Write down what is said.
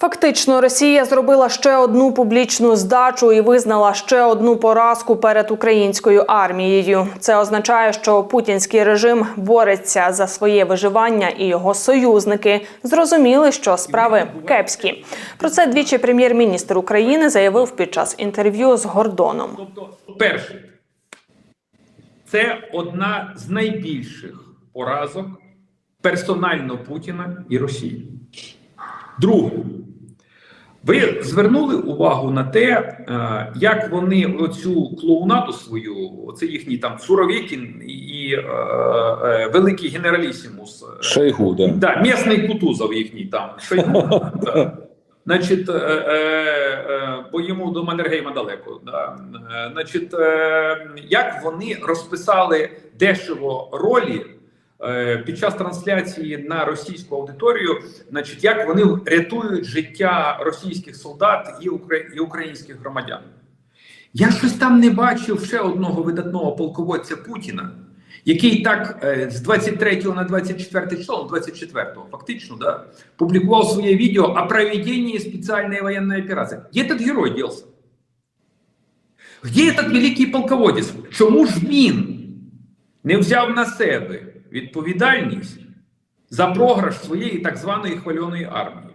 Фактично, Росія зробила ще одну публічну здачу і визнала ще одну поразку перед українською армією. Це означає, що путінський режим бореться за своє виживання, і його союзники зрозуміли, що справи кепські. Про це двічі прем'єр-міністр України заявив під час інтерв'ю з Гордоном. Тобто, перше, це одна з найбільших поразок персонально Путіна і Росії. Друге, ви звернули увагу на те, е, як вони оцю клоунаду свою, оце їхній там Суровікін і е, е, великий генералісімус. е, Шойгу, да. Да, місний Кутузов їхній там. Шойгу, да. Значить, е, е, е, бо йому до Маннергейма далеко. Да. Значить, е, як вони розписали дешево ролі під час трансляції на російську аудиторію, значить, як вони рятують життя російських солдат і, і українських громадян. Я щось там не бачив ще одного видатного полководця Путіна, який так е, з 23 на 24 число, ну, 24 фактично, да, публікував своє відео о проведении спеціальної воєнної операції. Где этот герой делся? Где этот великий полководець? Чому ж він не взяв на себе відповідальність за програш своєї так званої хвальоної армії?